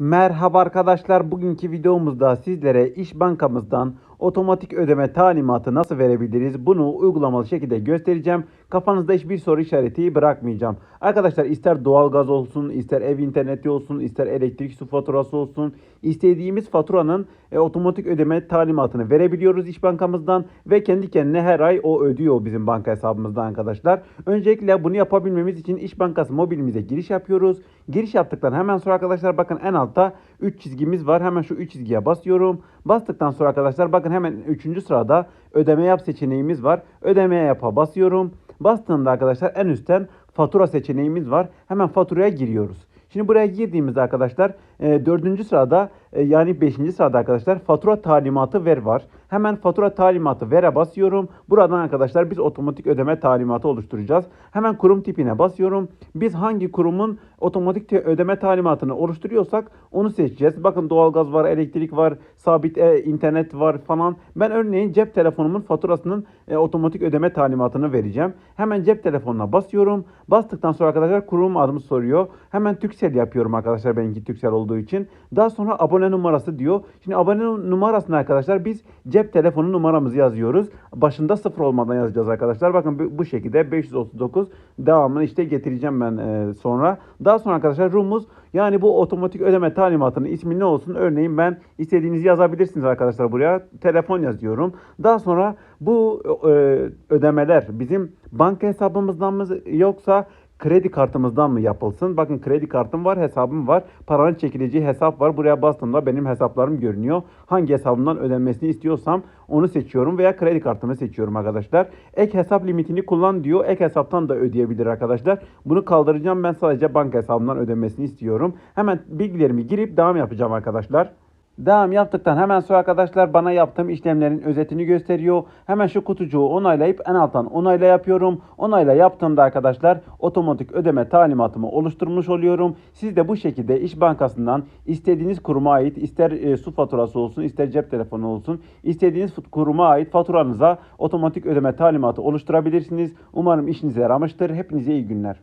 Merhaba arkadaşlar. Bugünkü videomuzda sizlere İş Bankamızdan otomatik ödeme talimatı nasıl verebiliriz? Bunu uygulamalı şekilde göstereceğim. Kafanızda hiçbir soru işareti bırakmayacağım. Arkadaşlar ister doğalgaz olsun, ister ev interneti olsun, ister elektrik su faturası olsun. istediğimiz faturanın e, otomatik ödeme talimatını verebiliyoruz İş Bankamızdan ve kendi kendine her ay o ödüyor bizim banka hesabımızdan arkadaşlar. Öncelikle bunu yapabilmemiz için İş Bankası mobilimize giriş yapıyoruz. Giriş yaptıktan hemen sonra arkadaşlar bakın en altta 3 çizgimiz var. Hemen şu 3 çizgiye basıyorum. Bastıktan sonra arkadaşlar bakın hemen 3. sırada ödeme yap seçeneğimiz var. Ödemeye yapa basıyorum. Bastığımda arkadaşlar en üstten fatura seçeneğimiz var. Hemen faturaya giriyoruz. Şimdi buraya girdiğimizde arkadaşlar e, dördüncü sırada e, yani beşinci sırada arkadaşlar fatura talimatı ver var. Hemen fatura talimatı vere basıyorum. Buradan arkadaşlar biz otomatik ödeme talimatı oluşturacağız. Hemen kurum tipine basıyorum. Biz hangi kurumun otomatik ödeme talimatını oluşturuyorsak onu seçeceğiz. Bakın doğalgaz var, elektrik var, sabit e, internet var falan. Ben örneğin cep telefonumun faturasının e, otomatik ödeme talimatını vereceğim. Hemen cep telefonuna basıyorum. Bastıktan sonra arkadaşlar kurum adımı soruyor. Hemen Türksel yapıyorum arkadaşlar benimki Türksel olduğu için. Daha sonra abone numarası diyor. Şimdi abone numarasını arkadaşlar biz cep telefonu numaramızı yazıyoruz. Başında sıfır olmadan yazacağız arkadaşlar. Bakın bu, bu şekilde 539 devamını işte getireceğim ben e, sonra. Daha sonra arkadaşlar rumuz yani bu otomatik ödeme talimatının ismi ne olsun? Örneğin ben istediğinizi yazabilirsiniz arkadaşlar buraya. Telefon yazıyorum. Daha sonra bu e, ödemeler bizim banka hesabımızdan mı yoksa kredi kartımızdan mı yapılsın? Bakın kredi kartım var, hesabım var. Paranın çekileceği hesap var. Buraya bastığımda benim hesaplarım görünüyor. Hangi hesabımdan ödenmesini istiyorsam onu seçiyorum veya kredi kartımı seçiyorum arkadaşlar. Ek hesap limitini kullan diyor. Ek hesaptan da ödeyebilir arkadaşlar. Bunu kaldıracağım. Ben sadece banka hesabımdan ödenmesini istiyorum. Hemen bilgilerimi girip devam yapacağım arkadaşlar. Devam yaptıktan hemen sonra arkadaşlar bana yaptığım işlemlerin özetini gösteriyor. Hemen şu kutucuğu onaylayıp en alttan onayla yapıyorum. Onayla yaptığımda arkadaşlar otomatik ödeme talimatımı oluşturmuş oluyorum. Siz de bu şekilde İş Bankası'ndan istediğiniz kuruma ait ister e, su faturası olsun ister cep telefonu olsun istediğiniz kuruma ait faturanıza otomatik ödeme talimatı oluşturabilirsiniz. Umarım işinize yaramıştır. Hepinize iyi günler.